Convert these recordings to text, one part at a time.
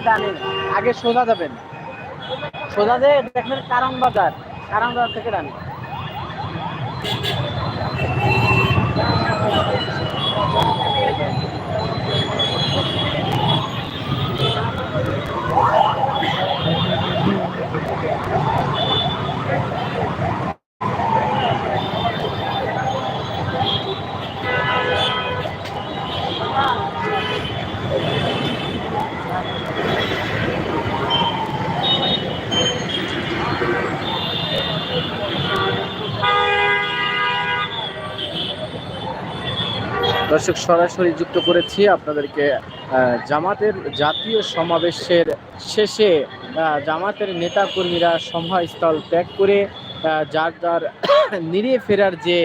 জানেন আগে সোজা যাবেন। সোজা যে দেখবেন কারণ বাজার কারণ বাজার থেকে ডানে দর্শক, সরাসরি যুক্ত করেছি আপনাদেরকে জামাতের জাতীয় সমাবেশের শেষে জামাতের নেতাকর্মীরা সভাস্থল ত্যাগ করে যার যার নিরিয়ে ফেরার যে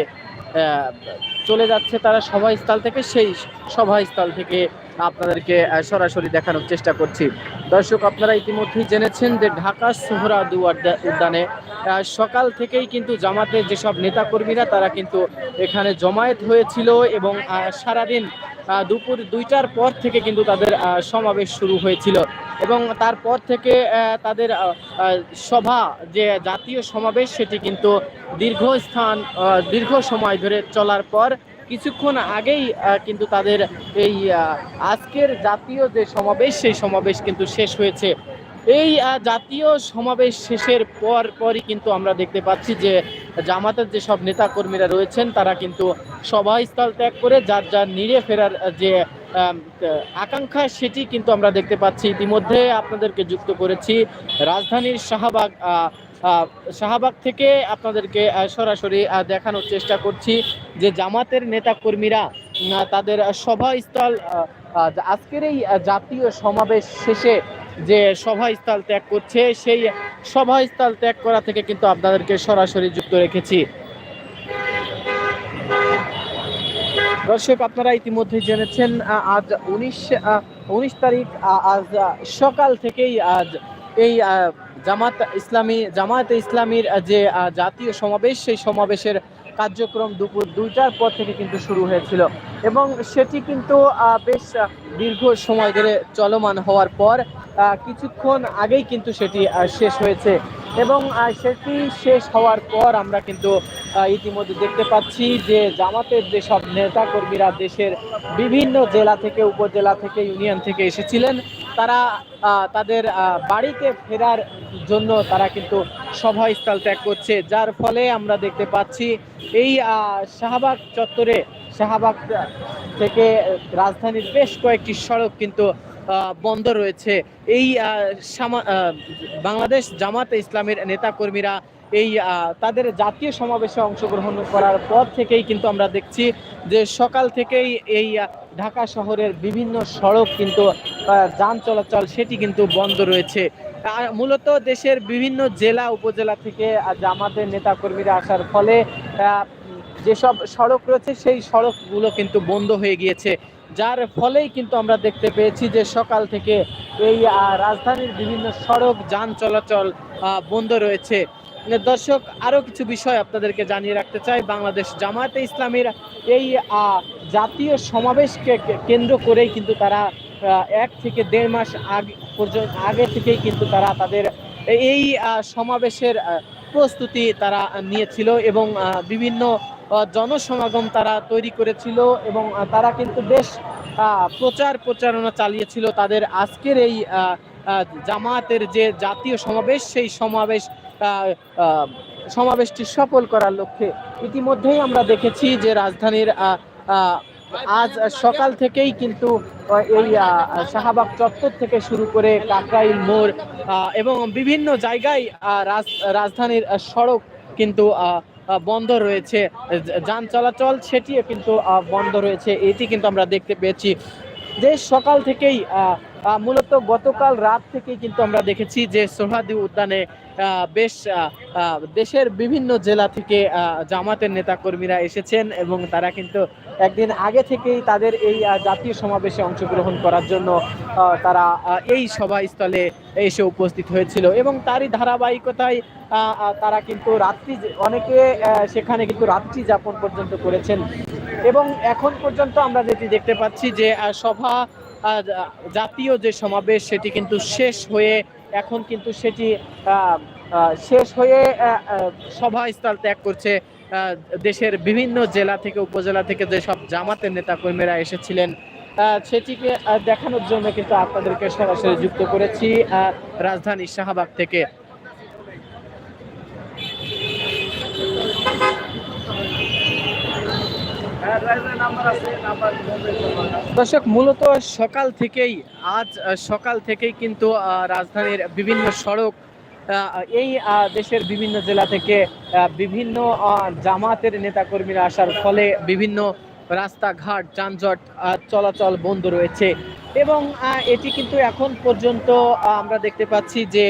চলে যাচ্ছে তারা সভাস্থল থেকে, সেই সভাস্থল থেকে আপনাদেরকে সরাসরি দেখানোর চেষ্টা করছি। দর্শক আপনারা ইতিমধ্যেই জেনেছেন যে ঢাকা উদ্যা- উদ্যানে সকাল থেকেই কিন্তু জামাতের যেসব নেতাকর্মীরা তারা কিন্তু এখানে জমায়েত হয়েছিল এবং সারাদিন দুপুর দুইটার পর থেকে কিন্তু তাদের সমাবেশ শুরু হয়েছিল। এবং তারপর থেকে তাদের সভা যে জাতীয় সমাবেশ সেটি কিন্তু দীর্ঘস্থান আহ, দীর্ঘ সময় ধরে চলার পর কিছুক্ষণ আগেই কিন্তু তাদের এই আজকের জাতীয় যে সমাবেশ, সেই সমাবেশ কিন্তু শেষ হয়েছে। এই জাতীয় সমাবেশ শেষের পর পরই কিন্তু আমরা দেখতে পাচ্ছি যে জামাতের যে সব নেতা কর্মীরা রয়েছেন, তারা কিন্তু সভাস্থল ত্যাগ করে যার যার নিড়ে ফেরার যে আকাঙ্ক্ষা, সেটি কিন্তু আমরা দেখতে পাচ্ছি। ইতিমধ্যে আপনাদেরকে যুক্ত করেছি রাজধানীর শাহবাগ শাহবাগ থেকে আপনাদেরকে সরাসরি দেখানোর চেষ্টা করছি যে জামাতের নেতা কর্মীরা তাদের সভাস্থল আজকের এই জাতীয় সমাবেশ শেষে যে সভাস্থল ত্যাগ করছে, সেই সভাস্থল ত্যাগ করা থেকে কিন্তু আপনাদেরকে সরাসরি যুক্ত রেখেছি। দর্শক, আপনারা ইতিমধ্যে জেনেছেন আজ উনিশ উনিশ তারিখ আজ সকাল থেকেই আজ এই জামাত ইসলামী জামাত ইসলামীর যে জাতীয় সমাবেশ, সেই সমাবেশের কার্যক্রম দুপুর দুইটার পর থেকে কিন্তু শুরু হয়েছিল। এবং সেটি কিন্তু বেশ দীর্ঘ সময় ধরে চলমান হওয়ার পর কিছুক্ষণ আগেই কিন্তু সেটি শেষ হয়েছে। এবং সেটি শেষ হওয়ার পর আমরা কিন্তু ইতিমধ্যে দেখতে পাচ্ছি যে, জামাতের যে সব নেতা কর্মীরা দেশের বিভিন্ন জেলা থেকে, উপজেলা থেকে, ইউনিয়ন থেকে এসেছিলেন তারা তাদের বাড়িতে ফেরার জন্য তারা কিন্তু সভাস্থল ত্যাগ করছে, যার ফলে আমরা দেখতে পাচ্ছি এই শাহবাগ চত্বরে, শাহবাগ থেকে রাজধানীর বেশ কয়েকটি সড়ক কিন্তু বন্ধ রয়েছে। এই বাংলাদেশ জামাতে ইসলামের নেতাকর্মীরা এই তাদের জাতীয় সমাবেশে অংশগ্রহণ করার পর থেকেই কিন্তু আমরা দেখছি যে সকাল থেকেই এই ঢাকা শহরের বিভিন্ন সড়ক কিন্তু যান চলাচল সেটি কিন্তু বন্ধ রয়েছে। মূলত দেশের বিভিন্ন জেলা, উপজেলা থেকে জামাতের নেতাকর্মীরা আসার ফলে যেসব সড়ক রয়েছে সেই সড়কগুলো কিন্তু বন্ধ হয়ে গিয়েছে। যার ফলেই কিন্তু আমরা দেখতে পেয়েছি যে সকাল থেকে এই রাজধানীর বিভিন্ন সড়ক যান চলাচল বন্ধ রয়েছে। দর্শক আরও কিছু বিষয় আপনাদেরকে জানিয়ে রাখতে চাই। বাংলাদেশ জামায়াতে ইসলামের এই জাতীয় সমাবেশকে কেন্দ্র করেই কিন্তু তারা এক থেকে দেড় মাস আগে, পর্যন্ত, আগে থেকেই কিন্তু তারা তাদের এই সমাবেশের প্রস্তুতি তারা নিয়েছিল এবং বিভিন্ন জনসমাগম তারা তৈরি করেছিল এবং তারা কিন্তু বেশ প্রচার প্রচারণা চালিয়েছিল তাদের আজকের এই জামায়াতের যে জাতীয় সমাবেশ, সেই সমাবেশ সমাবেশটি সফল করার লক্ষ্যে। ইতিমধ্যেই আমরা দেখেছি যে রাজধানীর আজ সকাল থেকেই কিন্তু এই শাহবাগ চত্বর থেকে শুরু করে কাকরাইল মোড় এবং বিভিন্ন জায়গায় রাজ- রাজধানীর সড়ক কিন্তু বন্ধ রয়েছে। যান চলাচল সেটিও কিন্তু বন্ধ রয়েছে। এটি কিন্তু আমরা দেখতে পেয়েছি। যে সকাল থেকেই মূলত গতকাল রাত থেকেই কিন্তু আমরা দেখেছি যে সোহাদি উদ্যানে বেশ দেশের বিভিন্ন জেলা থেকে জামাতের নেতাকর্মীরা এসেছেন এবং তারা কিন্তু একদিন আগে থেকেই তাদের এই জাতীয় সমাবেশে অংশগ্রহণ করার জন্য তারা এই সভাস্থলে এসে উপস্থিত হয়েছিল এবং তারই ধারাবাহিকতায় তারা কিন্তু রাত্রি অনেকে সেখানে কিন্তু রাত্রি যাপন পর্যন্ত করেছেন এবং এখন পর্যন্ত আমরা যেটি দেখতে পাচ্ছি যে সভা জাতীয় যে সমাবেশ সেটি কিন্তু শেষ হয়ে এখন কিন্তু সেটি শেষ হয়ে সভাস্থল ত্যাগ করছে দেশের বিভিন্ন জেলা থেকে, উপজেলা থেকে যেসব জামাতের নেতাকর্মীরা এসেছিলেন সেটিকে দেখানোর জন্য কিন্তু আপনাদেরকে সরাসরি যুক্ত করেছি রাজধানী শাহবাগ থেকে দর্শক, মূলত সকাল থেকেই, আজ সকাল থেকেই কিন্তু রাজধানীর বিভিন্ন সড়ক এই দেশের বিভিন্ন জেলা থেকে বিভিন্ন জামাতের নেতাকর্মীরা আসার ফলে বিভিন্ন রাস্তাঘাট, যানজট চলাচল বন্ধ রয়েছে। এবং এটি কিন্তু এখন পর্যন্ত আমরা দেখতে পাচ্ছি যে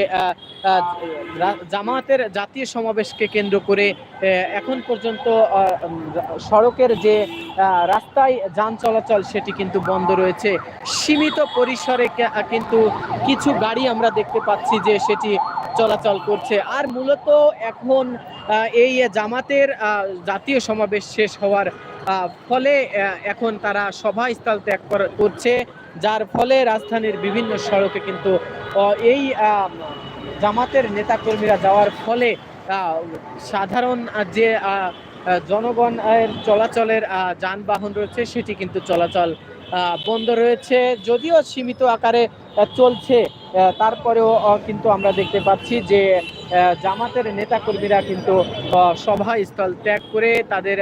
জামাতের জাতীয় সমাবেশকে কেন্দ্র করে এখন পর্যন্ত সড়কের যে রাস্তায় যান চলাচল, সেটি কিন্তু বন্ধ রয়েছে। সীমিত পরিসরে কিন্তু কিছু গাড়ি আমরা দেখতে পাচ্ছি যে, সেটি চলাচল করছে। আর মূলত এখন এই জামাতের জাতীয় সমাবেশ শেষ হওয়ার ফলে এখন তারা সভাস্থল ত্যাগ কর- করছে যার ফলে রাজধানীর বিভিন্ন সড়কে কিন্তু এই জামাতের নেতাকর্মীরা যাওয়ার ফলে সাধারণ যে আহ, আহ, জনগণ এর চলাচলের যানবাহন রয়েছে সেটি কিন্তু চলাচল বন্ধ রয়েছে যদিও সীমিত আকারে চলছে তারপরেও কিন্তু আমরা দেখতে পাচ্ছি যে জামাতের নেতাকর্মীরা কিন্তু সভাস্থল ত্যাগ করে তাদের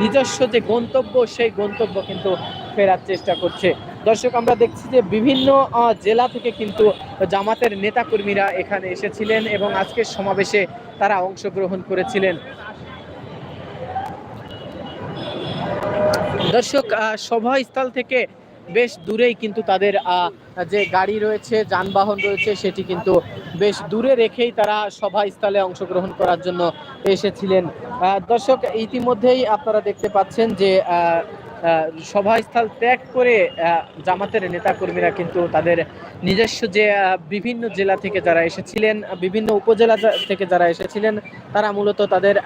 নিজস্ব যে গন্তব্য, সেই গন্তব্য কিন্তু ফেরার চেষ্টা করছে। দর্শক, আমরা দেখছি যে বিভিন্ন জেলা থেকে কিন্তু জামাতের নেতাকর্মীরা এখানে এসেছিলেন এবং আজকের সমাবেশে তারা অংশগ্রহণ করেছিলেন। দর্শক সভাস্থল থেকে বেশ দূরেই কিন্তু তাদের যে গাড়ি রয়েছে, যানবাহন রয়েছে, সেটি কিন্তু বেশ দূরে রেখেই তারা সভাস্থলে অংশগ্রহণ করার জন্য এসেছিলেন। দর্শক, ইতিমধ্যেই আপনারা দেখতে পাচ্ছেন যে সভাস্থল ত্যাগ করে জামাতের নেতাকর্মীরা কিন্তু তাদের নিজস্ব যে বিভিন্ন জেলা থেকে যারা এসেছিলেন, বিভিন্ন উপজেলা থেকে যারা এসেছিলেন, তারা মূলত তাদের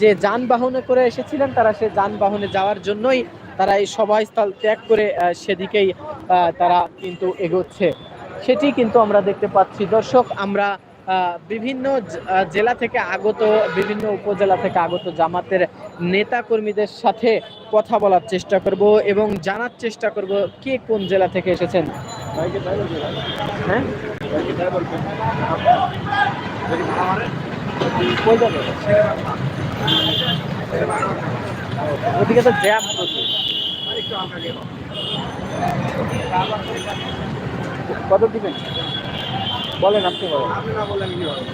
যে যানবাহনে করে এসেছিলেন, তারা সে যানবাহনে যাওয়ার জন্যই তারা এই সভাস্থল ত্যাগ করে সেদিকেই তারা কিন্তু এগোচ্ছে। সেটি কিন্তু আমরা দেখতে পাচ্ছি। দর্শক, আমরা বিভিন্ন জেলা থেকে আগত, বিভিন্ন উপজেলা থেকে আগত জামাতের নেতা কর্মীদের সাথে কথা বলার চেষ্টা করব এবং জানার চেষ্টা করব কে কোন জেলা থেকে এসেছেন। হ্যাঁ? ওদিকে তো জ্যাম কত দিবেন? বলেন আপনি বলেন। না বললেন কি হবে?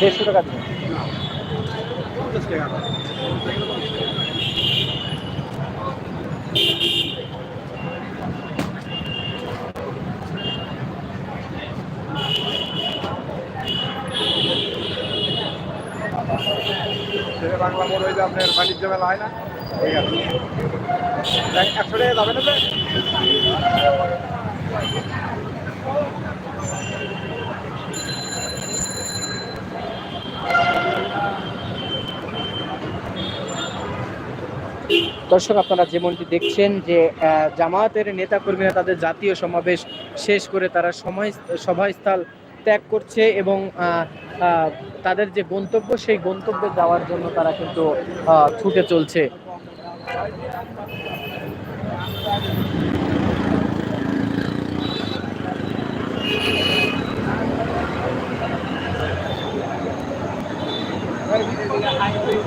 দেড়শো টাকা দিবেন। বাংলা মোড় হইলে আপনার বাণিজ্য মেলা হয় না? দর্শক, আপনারা যেমনটি দেখছেন যে জামায়াতের নেতাকর্মীরা তাদের জাতীয় সমাবেশ শেষ করে তারা সময়, সভাস্থল ত্যাগ করছে এবং তাদের যে গন্তব্য, সেই গন্তব্যে যাওয়ার জন্য তারা কিন্তু ছুটে চলছে।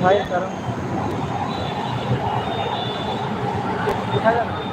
ভাই কারণ দেখা যাবেন?